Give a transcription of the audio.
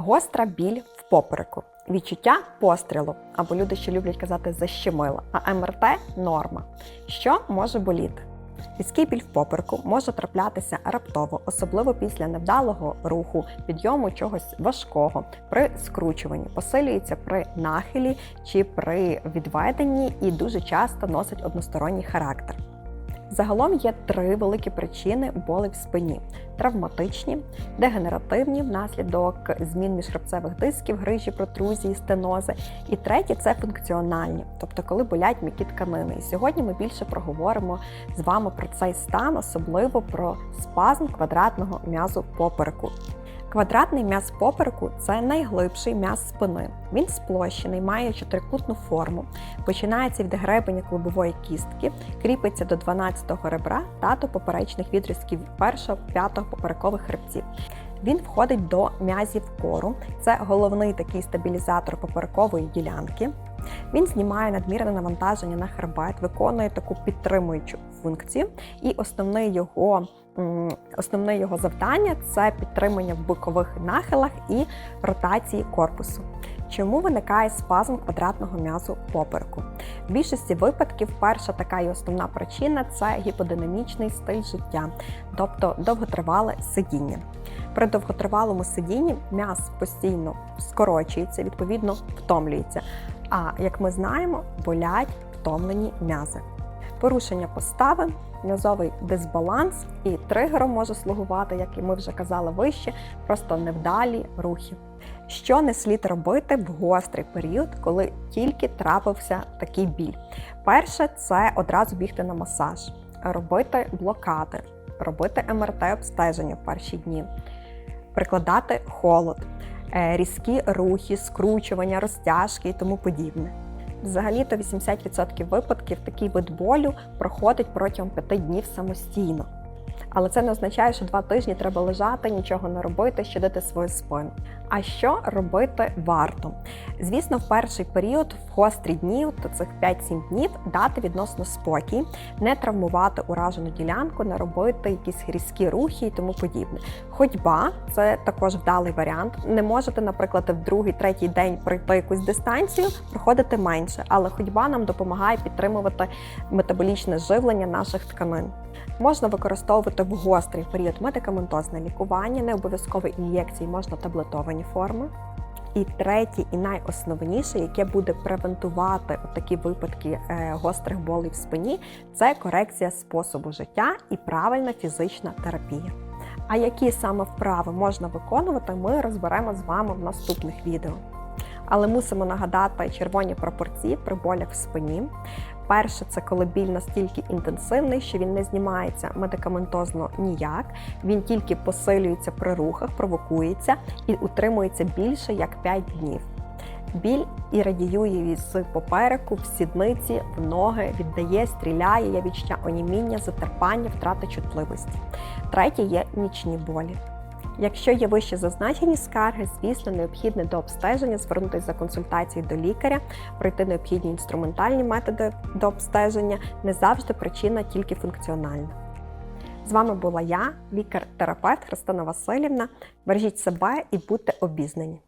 Гостра біль в попереку. Відчуття пострілу, або люди ще люблять казати защемила, а МРТ норма. Що може боліти? Різкий біль в попереку може траплятися раптово, особливо після невдалого руху, підйому чогось важкого, при скручуванні, посилюється при нахилі чи при відведенні і дуже часто носить односторонній характер. Загалом є три великі причини болей в спині: травматичні, дегенеративні внаслідок змін міжхребцевих дисків, грижі, протрузії, стенози. І третє це функціональні, тобто коли болять м'які тканини. І сьогодні ми більше проговоримо з вами про цей стан, особливо про спазм квадратного м'язу попереку. Квадратний м'яз попереку це найглибший м'яз спини. Він сплощений, має чотирикутну форму, починається від гребеня клубової кістки, кріпиться до 12-го ребра та до поперечних відрізків 1-5 поперекових хребців. Він входить до м'язів кору. Це головний такий стабілізатор поперекової ділянки. Він знімає надмірне навантаження на хребет, виконує таку підтримуючу функцію, і основне його, основне його завдання це підтримання в бокових нахилах і ротації корпусу. Чому виникає спазм квадратного м'язу попереку? В більшості випадків перша така і основна причина це гіподинамічний стиль життя, тобто довготривале сидіння. При довготривалому сидінні м'яз постійно скорочується, відповідно втомлюється. А як ми знаємо, болять втомлені м'язи. Порушення постави, м'язовий дисбаланс і тригером може слугувати, як і ми вже казали вище, просто невдалі рухи. Що не слід робити в гострий період, коли тільки трапився такий біль? Перше це одразу бігти на масаж, робити блокади, робити МРТ-обстеження в перші дні, прикладати холод, різкі рухи, скручування, розтяжки і тому подібне. Взагалі-то 80% випадків такий вид болю проходить протягом 5 днів самостійно. Але це не означає, що два тижні треба лежати, нічого не робити, щадити свою спину. А що робити варто? Звісно, в перший період, в гострі дні, то цих 5-7 днів, дати відносно спокій, не травмувати уражену ділянку, не робити якісь різкі рухи і тому подібне. Ходьба це також вдалий варіант. Не можете, наприклад, в другий, третій день пройти якусь дистанцію, проходити менше, але ходьба нам допомагає підтримувати метаболічне живлення наших тканин. Можна використовувати в гострий період медикаментозне лікування, не обов'язково ін'єкції, можна таблетовані форми. І третє, і найосновніше, яке буде превентувати такі випадки е, гострих болей в спині, це корекція способу життя і правильна фізична терапія. А які саме вправи можна виконувати, ми розберемо з вами в наступних відео. Але мусимо нагадати червоні пропорції при болях в спині. Перше, це коли біль настільки інтенсивний, що він не знімається медикаментозно ніяк, він тільки посилюється при рухах, провокується і утримується більше як 5 днів. Біль і радіює з попереку, в сідниці, в ноги, віддає, стріляє, є відчуття оніміння, затерпання, втрати чутливості. Третє є нічні болі. Якщо є вище зазначені скарги, звісно, необхідне до обстеження звернутися за консультацією до лікаря, пройти необхідні інструментальні методи до обстеження. Не завжди причина тільки функціональна. З вами була я, лікар-терапевт Христина Васильівна. Бережіть себе і будьте обізнані.